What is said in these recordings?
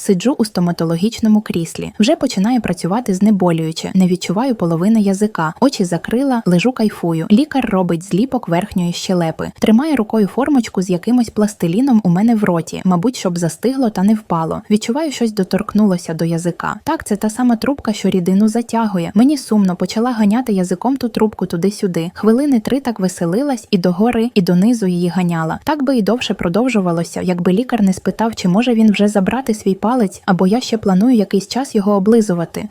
Сиджу у стоматологічному кріслі. Вже починає працювати знеболююче, не відчуваю половини язика. Очі закрила, лежу кайфую. Лікар робить зліпок верхньої щелепи. Тримає рукою формочку з якимось пластиліном у мене в роті, мабуть, щоб застигло та не впало. Відчуваю, щось доторкнулося до язика. Так, це та сама трубка, що рідину затягує. Мені сумно почала ганяти язиком ту трубку туди-сюди. Хвилини три так веселилась і догори, і донизу її ганяла. Так би і довше продовжувалося, якби лікар не спитав, чи може він вже забрати свій палець, або я ще планую якийсь час його облизувати.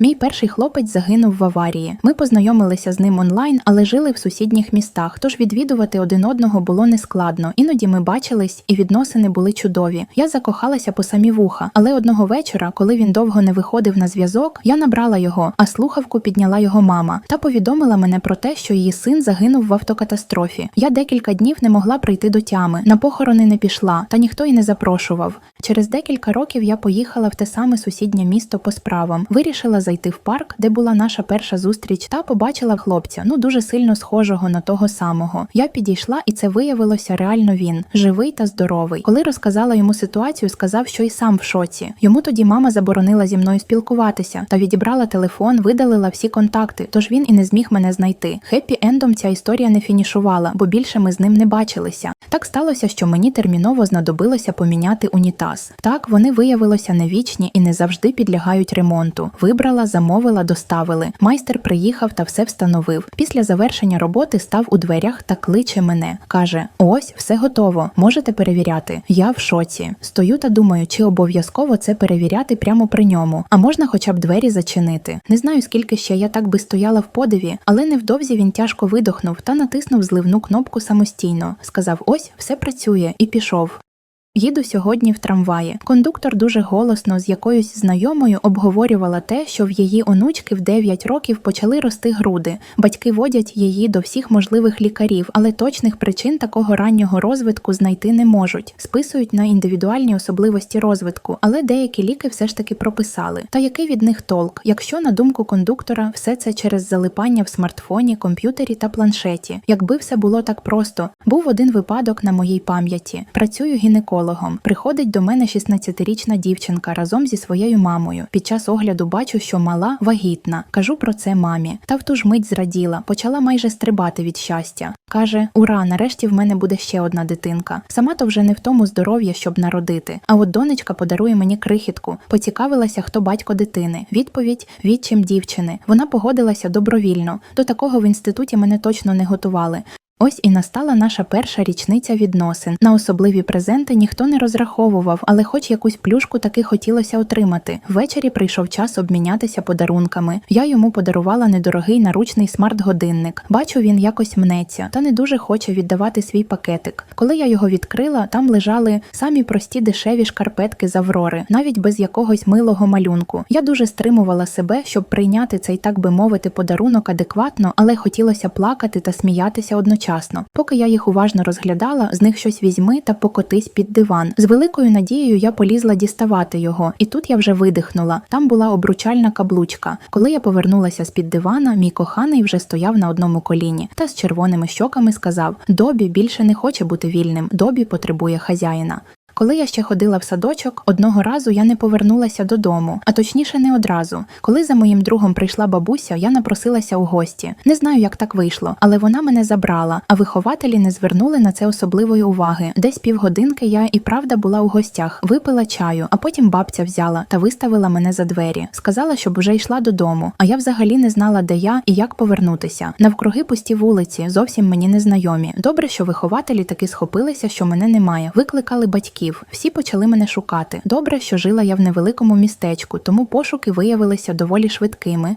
Мій перший хлопець загинув в аварії. Ми познайомилися з ним онлайн, але жили в сусідніх містах, тож відвідувати один одного було нескладно. Іноді ми бачились, і відносини були чудові. Я закохалася по самі вуха, але одного вечора, коли він довго не виходив на зв'язок, я набрала його, а слухавку підняла його мама та повідомила мене про те, що її син загинув в автокатастрофі. Я декілька днів не могла прийти до тями, на похорони не пішла, та ніхто й не запрошував. Через декілька років я поїхала в те саме сусіднє місто по справам. Вирішила зайти в парк, де була наша перша зустріч, та побачила хлопця, ну дуже сильно схожого на того самого. Я підійшла, і це виявилося реально він, живий та здоровий. Коли розказала йому ситуацію, сказав, що й сам в шоці. Йому тоді мама заборонила зі мною спілкуватися та відібрала телефон, видалила всі контакти, тож він і не зміг мене знайти. Хеппі ендом ця історія не фінішувала, бо більше ми з ним не бачилися. Так сталося, що мені терміново знадобилося поміняти унітаз. Так вони виявилося невічні і не завжди підлягають ремонту. Вибрала, замовила, доставили. Майстер приїхав та все встановив. Після завершення роботи став у дверях та кличе мене. каже: Ось, все готово, можете перевіряти. Я в шоці. Стою та думаю, чи обов'язково це перевіряти прямо при ньому, а можна хоча б двері зачинити. Не знаю, скільки ще я так би стояла в подиві, але невдовзі він тяжко видохнув та натиснув зливну кнопку самостійно. Сказав: Ось, все працює, і пішов. Їду сьогодні в трамваї. Кондуктор дуже голосно з якоюсь знайомою обговорювала те, що в її онучки в 9 років почали рости груди. Батьки водять її до всіх можливих лікарів, але точних причин такого раннього розвитку знайти не можуть. Списують на індивідуальні особливості розвитку, але деякі ліки все ж таки прописали. Та який від них толк, якщо на думку кондуктора все це через залипання в смартфоні, комп'ютері та планшеті. Якби все було так просто, був один випадок на моїй пам'яті. Працюю гінекологом. Приходить до мене 16-річна дівчинка разом зі своєю мамою. Під час огляду бачу, що мала вагітна. Кажу про це мамі. Та в ту ж мить зраділа, почала майже стрибати від щастя. Каже: Ура, нарешті в мене буде ще одна дитинка. Сама то вже не в тому здоров'я, щоб народити. А от донечка подарує мені крихітку. Поцікавилася, хто батько дитини. Відповідь відчим дівчини. Вона погодилася добровільно. До такого в інституті мене точно не готували. Ось і настала наша перша річниця відносин. На особливі презенти ніхто не розраховував, але хоч якусь плюшку таки хотілося отримати. Ввечері прийшов час обмінятися подарунками. Я йому подарувала недорогий наручний смарт-годинник. Бачу, він якось мнеться, та не дуже хоче віддавати свій пакетик. Коли я його відкрила, там лежали самі прості дешеві шкарпетки з Аврори, навіть без якогось милого малюнку. Я дуже стримувала себе, щоб прийняти цей, так би мовити, подарунок адекватно, але хотілося плакати та сміятися одночасно. Поки я їх уважно розглядала, з них щось візьми та покотись під диван. З великою надією я полізла діставати його, і тут я вже видихнула. Там була обручальна каблучка. Коли я повернулася з під дивана, мій коханий вже стояв на одному коліні та з червоними щоками сказав: Добі більше не хоче бути вільним, добі потребує хазяїна. Коли я ще ходила в садочок, одного разу я не повернулася додому, а точніше не одразу. Коли за моїм другом прийшла бабуся, я напросилася у гості. Не знаю, як так вийшло, але вона мене забрала, а вихователі не звернули на це особливої уваги. Десь півгодинки я і правда була у гостях, випила чаю, а потім бабця взяла та виставила мене за двері. Сказала, щоб уже йшла додому. А я взагалі не знала, де я і як повернутися. Навкруги пусті вулиці, зовсім мені незнайомі. Добре, що вихователі таки схопилися, що мене немає. Викликали батьків. Всі почали мене шукати. Добре, що жила я в невеликому містечку, тому пошуки виявилися доволі швидкими.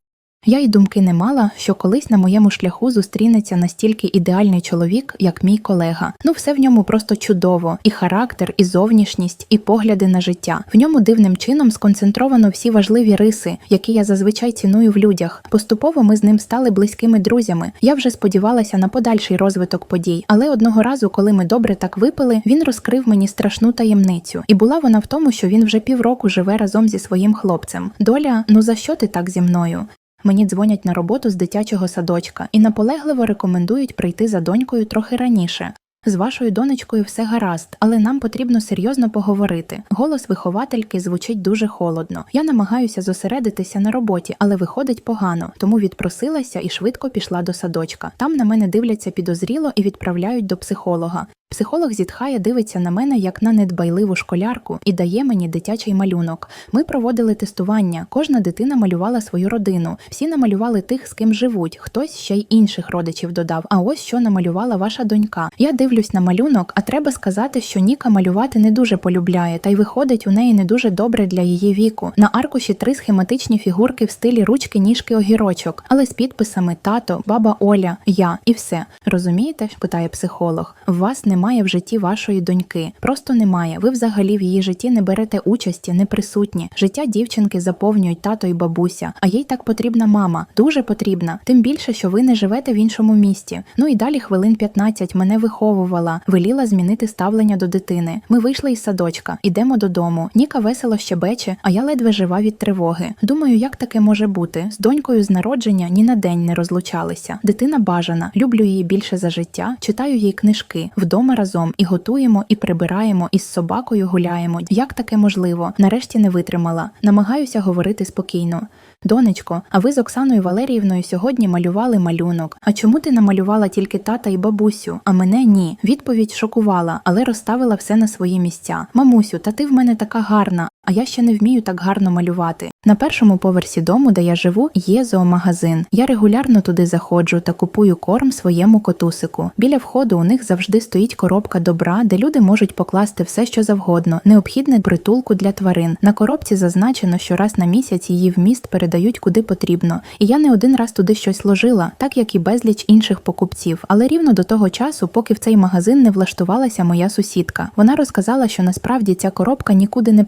Я й думки не мала, що колись на моєму шляху зустрінеться настільки ідеальний чоловік, як мій колега. Ну, все в ньому просто чудово: і характер, і зовнішність, і погляди на життя. В ньому дивним чином сконцентровано всі важливі риси, які я зазвичай ціную в людях. Поступово ми з ним стали близькими друзями. Я вже сподівалася на подальший розвиток подій, але одного разу, коли ми добре так випили, він розкрив мені страшну таємницю. І була вона в тому, що він вже півроку живе разом зі своїм хлопцем. Доля, ну за що ти так зі мною? Мені дзвонять на роботу з дитячого садочка і наполегливо рекомендують прийти за донькою трохи раніше. З вашою донечкою все гаразд, але нам потрібно серйозно поговорити. Голос виховательки звучить дуже холодно. Я намагаюся зосередитися на роботі, але виходить погано, тому відпросилася і швидко пішла до садочка. Там на мене дивляться підозріло і відправляють до психолога. Психолог зітхає, дивиться на мене як на недбайливу школярку і дає мені дитячий малюнок. Ми проводили тестування. Кожна дитина малювала свою родину. Всі намалювали тих, з ким живуть. Хтось ще й інших родичів додав. А ось що намалювала ваша донька. Я дивлюсь на малюнок, а треба сказати, що Ніка малювати не дуже полюбляє, та й виходить у неї не дуже добре для її віку. На аркуші три схематичні фігурки в стилі ручки, ніжки, огірочок, але з підписами тато, баба Оля, я і все. Розумієте? питає психолог. В вас немає в житті вашої доньки. Просто немає. Ви взагалі в її житті не берете участі, не присутні. Життя дівчинки заповнюють тато і бабуся, а їй так потрібна мама, дуже потрібна. Тим більше, що ви не живете в іншому місті. Ну і далі хвилин 15 мене виховувала, веліла змінити ставлення до дитини. Ми вийшли із садочка, ідемо додому. Ніка весело щебече, а я ледве жива від тривоги. Думаю, як таке може бути? З донькою з народження ні на день не розлучалися. Дитина бажана, люблю її більше за життя, читаю їй книжки, вдома разом і готуємо, і прибираємо, і з собакою гуляємо. Як таке можливо? Нарешті не витримала. Намагаюся говорити спокійно. Донечко, а ви з Оксаною Валеріївною сьогодні малювали малюнок. А чому ти намалювала тільки тата і бабусю, а мене ні? Відповідь шокувала, але розставила все на свої місця. Мамусю, та ти в мене така гарна. А я ще не вмію так гарно малювати. На першому поверсі дому, де я живу, є зоомагазин. Я регулярно туди заходжу та купую корм своєму котусику. Біля входу у них завжди стоїть коробка добра, де люди можуть покласти все, що завгодно, необхідне притулку для тварин. На коробці зазначено, що раз на місяць її вміст передають куди потрібно. І я не один раз туди щось ложила, так як і безліч інших покупців. Але рівно до того часу, поки в цей магазин не влаштувалася моя сусідка. Вона розказала, що насправді ця коробка нікуди не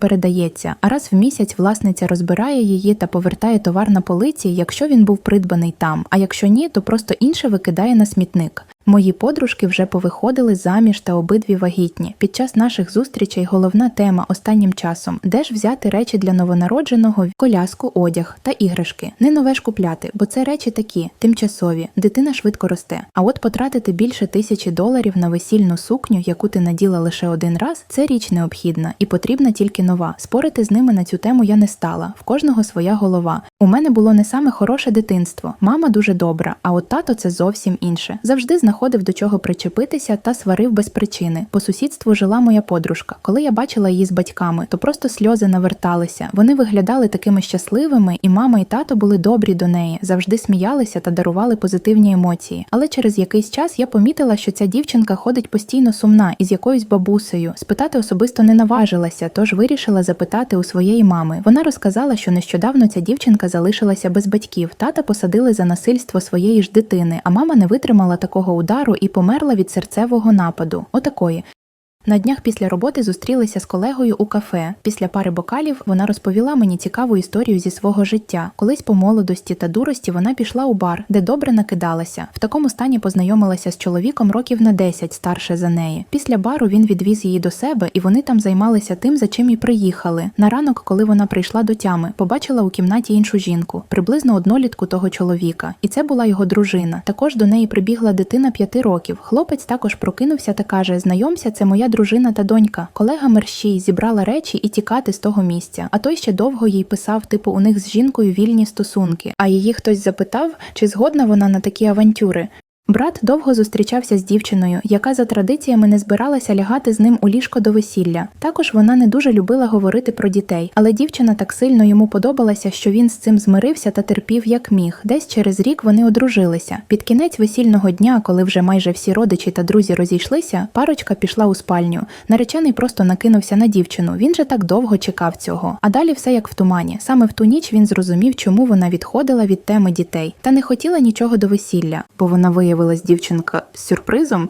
передається, а раз в місяць власниця розбирає її та повертає товар на полиці, якщо він був придбаний там. А якщо ні, то просто інше викидає на смітник. Мої подружки вже повиходили заміж та обидві вагітні. Під час наших зустрічей головна тема останнім часом де ж взяти речі для новонародженого, коляску, одяг та іграшки. Не нове ж купляти, бо це речі такі, тимчасові, дитина швидко росте. А от потратити більше тисячі доларів на весільну сукню, яку ти наділа лише один раз, це річ необхідна і потрібна тільки нова. Спорити з ними на цю тему я не стала. В кожного своя голова. У мене було не саме хороше дитинство. Мама дуже добра, а от тато це зовсім інше. Завжди знаходив до чого причепитися та сварив без причини. По сусідству жила моя подружка. Коли я бачила її з батьками, то просто сльози наверталися. Вони виглядали такими щасливими, і мама і тато були добрі до неї, завжди сміялися та дарували позитивні емоції. Але через якийсь час я помітила, що ця дівчинка ходить постійно сумна із якоюсь бабусею. Спитати особисто не наважилася, тож вирішила запитати у своєї мами. Вона розказала, що нещодавно ця дівчинка залишилася без батьків. Тата посадили за насильство своєї ж дитини, а мама не витримала такого удару і померла від серцевого нападу. Отакої. На днях після роботи зустрілися з колегою у кафе. Після пари бокалів вона розповіла мені цікаву історію зі свого життя. Колись по молодості та дурості вона пішла у бар, де добре накидалася. В такому стані познайомилася з чоловіком років на 10 старше за неї. Після бару він відвіз її до себе, і вони там займалися тим, за чим і приїхали. На ранок, коли вона прийшла до тями, побачила у кімнаті іншу жінку, приблизно однолітку того чоловіка. І це була його дружина. Також до неї прибігла дитина п'яти років. Хлопець також прокинувся та каже: Знайомся, це моя дружина та донька. Колега мерщій зібрала речі і тікати з того місця. А той ще довго їй писав, типу, у них з жінкою вільні стосунки. А її хтось запитав, чи згодна вона на такі авантюри. Брат довго зустрічався з дівчиною, яка за традиціями не збиралася лягати з ним у ліжко до весілля. Також вона не дуже любила говорити про дітей, але дівчина так сильно йому подобалася, що він з цим змирився та терпів як міг. Десь через рік вони одружилися. Під кінець весільного дня, коли вже майже всі родичі та друзі розійшлися, парочка пішла у спальню. Наречений просто накинувся на дівчину. Він же так довго чекав цього. А далі все як в тумані. Саме в ту ніч він зрозумів, чому вона відходила від теми дітей та не хотіла нічого до весілля, бо вона виявилась дівчинка з сюрпризом.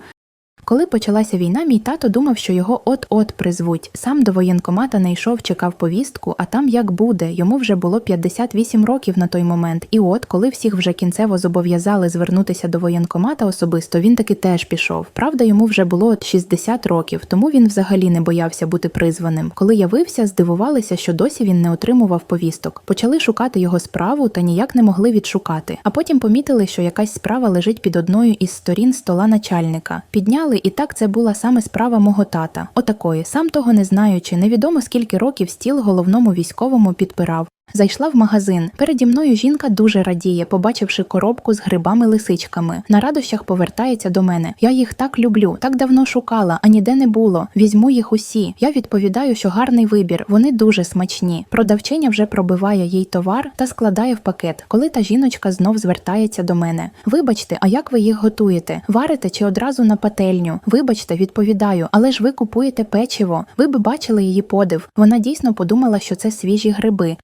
Коли почалася війна, мій тато думав, що його от-от призвуть. Сам до воєнкомата не йшов, чекав повістку, а там як буде. Йому вже було 58 років на той момент. І от, коли всіх вже кінцево зобов'язали звернутися до воєнкомата особисто, він таки теж пішов. Правда, йому вже було от 60 років, тому він взагалі не боявся бути призваним. Коли явився, здивувалися, що досі він не отримував повісток. Почали шукати його справу та ніяк не могли відшукати. А потім помітили, що якась справа лежить під одною із сторін стола начальника. Підняли і так це була саме справа мого тата. Отакої, сам того не знаючи, невідомо скільки років стіл головному військовому підпирав. Зайшла в магазин. Переді мною жінка дуже радіє, побачивши коробку з грибами-лисичками. На радощах повертається до мене. Я їх так люблю, так давно шукала, а ніде не було. Візьму їх усі. Я відповідаю, що гарний вибір, вони дуже смачні. Продавчиня вже пробиває їй товар та складає в пакет, коли та жіночка знов звертається до мене. Вибачте, а як ви їх готуєте? Варите чи одразу на пательню? Вибачте, відповідаю, але ж ви купуєте печиво. Ви би бачили її подив. Вона дійсно подумала, що це свіжі гриби.